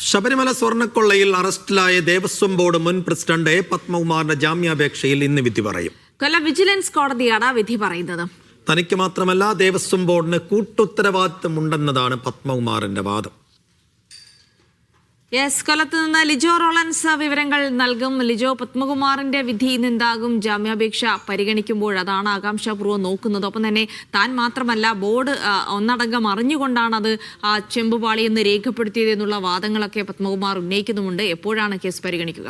ശബരിമല സ്വർണക്കൊള്ളയിൽ അറസ്റ്റിലായ ദേവസ്വം ബോർഡ് മുൻ പ്രസിഡന്റ് എ. പത്മകുമാറിന്റെ ജാമ്യാപേക്ഷയിൽ ഇന്ന് വിധി പറയും. കൊല്ല വിജിലൻസ് കോടതിയാണ് വിധി പറയുന്നത്. തനിക്ക് മാത്രമല്ല ദേവസ്വം ബോർഡിന് കൂട്ടുത്തരവാദിത്തമുണ്ടെന്നതാണ് പത്മകുമാറിന്റെ വാദം. യെസ് കൊല്ലത്ത് നിന്ന് ലിജോ റോളൻസ് വിവരങ്ങൾ നൽകും. ലിജോ പത്മകുമാറിന്റെ വിധി ഇന്നെന്താകും ജാമ്യാപേക്ഷ പരിഗണിക്കുമ്പോൾ അതാണ് ആകാംക്ഷാപൂർവം നോക്കുന്നത്. ഒപ്പം തന്നെ താൻ മാത്രമല്ല ബോർഡ് ഒന്നടങ്കം അറിഞ്ഞുകൊണ്ടാണ് അത് ആ ചെമ്പുപാളി എന്ന് രേഖപ്പെടുത്തിയത് എന്നുള്ള വാദങ്ങളൊക്കെ പത്മകുമാർ ഉന്നയിക്കുന്നുമുണ്ട്. എപ്പോഴാണ് കേസ് പരിഗണിക്കുക?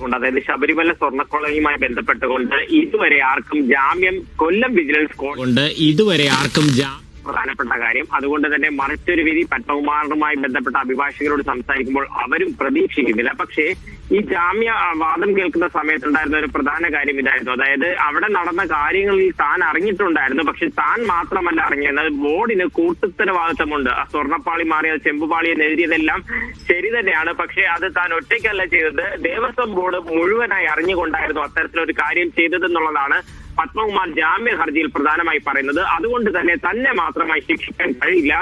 കൊണ്ട് അതായത് ശബരിമല സ്വർണക്കൊള്ളയുമായി ബന്ധപ്പെട്ടുകൊണ്ട് ഇതുവരെ ആർക്കും ജാമ്യം കൊല്ലം വിജിലൻസ് കോടതി കൊണ്ട് ഇതുവരെ ആർക്കും ജാ പ്രധാനപ്പെട്ട കാര്യം. അതുകൊണ്ട് തന്നെ മറിച്ചൊരു വിധി പത്മകുമാറുമായി ബന്ധപ്പെട്ട അഭിഭാഷകരോട് സംസാരിക്കുമ്പോൾ അവരും പ്രതീക്ഷിക്കുന്നില്ല. പക്ഷേ ഈ ജാമ്യ വാദം കേൾക്കുന്ന സമയത്തുണ്ടായിരുന്ന ഒരു പ്രധാന കാര്യം ഇതായിരുന്നു. അതായത് അവിടെ നടന്ന കാര്യങ്ങളിൽ താൻ അറിഞ്ഞിട്ടുണ്ടായിരുന്നു. പക്ഷെ താൻ മാത്രമല്ല അറിഞ്ഞത് ബോർഡിന് കൂട്ടുത്തരവാദിത്തമുണ്ട്. സ്വർണപ്പാളി മാറിയത് ചെമ്പുപാളിയെ നേടിയതെല്ലാം ശരി തന്നെയാണ്. പക്ഷേ അത് താൻ ഒറ്റയ്ക്കല്ല ചെയ്തത്. ദേവസ്വം ബോർഡ് മുഴുവനായി അറിഞ്ഞുകൊണ്ടായിരുന്നു അത്തരത്തിലൊരു കാര്യം ചെയ്തതെന്നുള്ളതാണ് പത്മകുമാർ ജാമ്യ ഹർജിയിൽ പ്രധാനമായി പറയുന്നത് അതുകൊണ്ട് തന്നെ തന്നെ മാത്രമായി ശിക്ഷിക്കാൻ കഴിയില്ല.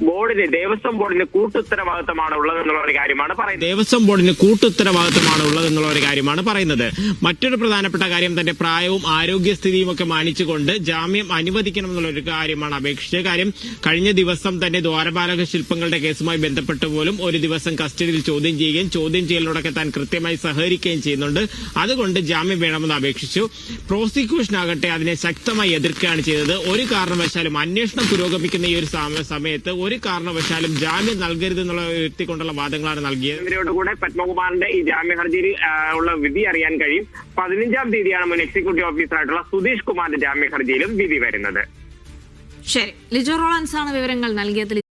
ബോർഡിന് ദേവസ്വം ബോർഡിന് കൂട്ടുത്തരവാദിത്തമാണ് ഉള്ളതെന്നുള്ള ഒരു കാര്യമാണ് പറയുന്നത്. ദേവസ്വം ബോർഡിന് കൂട്ടുത്തരവാദിത്തമാണ് ഒരു കാര്യമാണ് പറയുന്നത്. മറ്റൊരു പ്രധാനപ്പെട്ട കാര്യം തന്റെ പ്രായവും ആരോഗ്യസ്ഥിതിയും ഒക്കെ മാനിച്ചുകൊണ്ട് ജാമ്യം അനുവദിക്കണം എന്നുള്ള ഒരു കാര്യമാണ് അപേക്ഷിച്ചത്. കാര്യം കഴിഞ്ഞ ദിവസം തന്നെ ദ്വാരപാലക ശില്പങ്ങളുടെ കേസുമായി ബന്ധപ്പെട്ട് പോലും ഒരു ദിവസം കസ്റ്റഡിയിൽ ചോദ്യം ചെയ്യുകയും ചോദ്യം ചെയ്യലിനോടൊക്കെ താൻ കൃത്യമായി സഹകരിക്കുകയും ചെയ്യുന്നുണ്ട്. അതുകൊണ്ട് ജാമ്യം വേണമെന്ന് അപേക്ഷിച്ചു. പ്രോസിക്യൂഷൻ ആകട്ടെ അതിനെ ശക്തമായി എതിർക്കുകയാണ് ചെയ്തത്. ഒരു കാരണവശാലും അന്വേഷണം പുരോഗമിക്കുന്ന ഈ ഒരു സമ- സമയത്ത് ഒരു കാരണവശാലും ജാമ്യം നൽകരുതെന്നുള്ള ഉയർത്തിക്കൊണ്ടുള്ള വാദങ്ങളാണ് നൽകിയത്. ഇവരോടുകൂടെ പത്മകുമാറിന്റെ ഈ ജാമ്യ ഹർജിയിൽ ഉള്ള വിധി അറിയാൻ കഴിയും. പതിനഞ്ചാം തീയതിയാണ് മുൻ എക്സിക്യൂട്ടീവ് ഓഫീസറായിട്ടുള്ള സുധീഷ് കുമാറിന്റെ ജാമ്യ ഹർജിയിലും വിധി വരുന്നത്. ശരി. ലിജോ റോളൻസ് ആണ് വിവരങ്ങൾ നൽകിയത്.